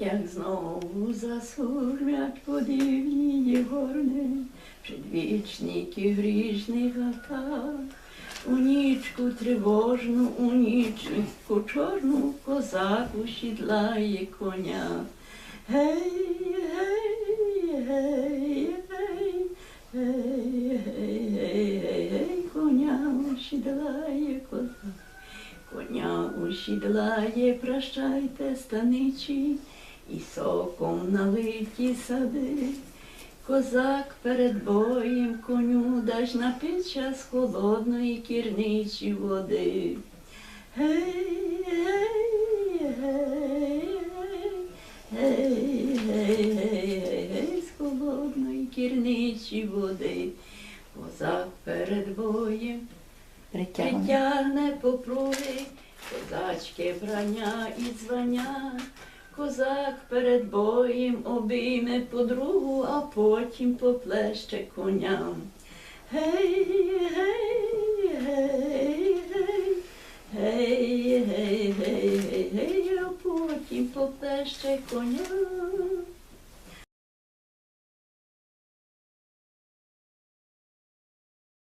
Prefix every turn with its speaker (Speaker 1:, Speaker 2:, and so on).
Speaker 1: Як знову засурмять подивні горни, предвічники грішних гатах, у нічку тривожну, у нічку чорну козаку сідлає коня. Гей, гей, гей, гей, гей, гей, гей, гей, коня сідлає козак. Коня усідлає, прощайте станичі, і соком налиті сади. Козак перед боєм коню дасть напить час холодної кірничі води. Кірничі води. Козак перед боєм. Притягне попруги, Козачки брання і звання, козак перед боєм обійме подругу, а потім поплеще коням. Гей, гей, гей, гей, гей, гей, гей, гей, гей, а потім поплеще коням.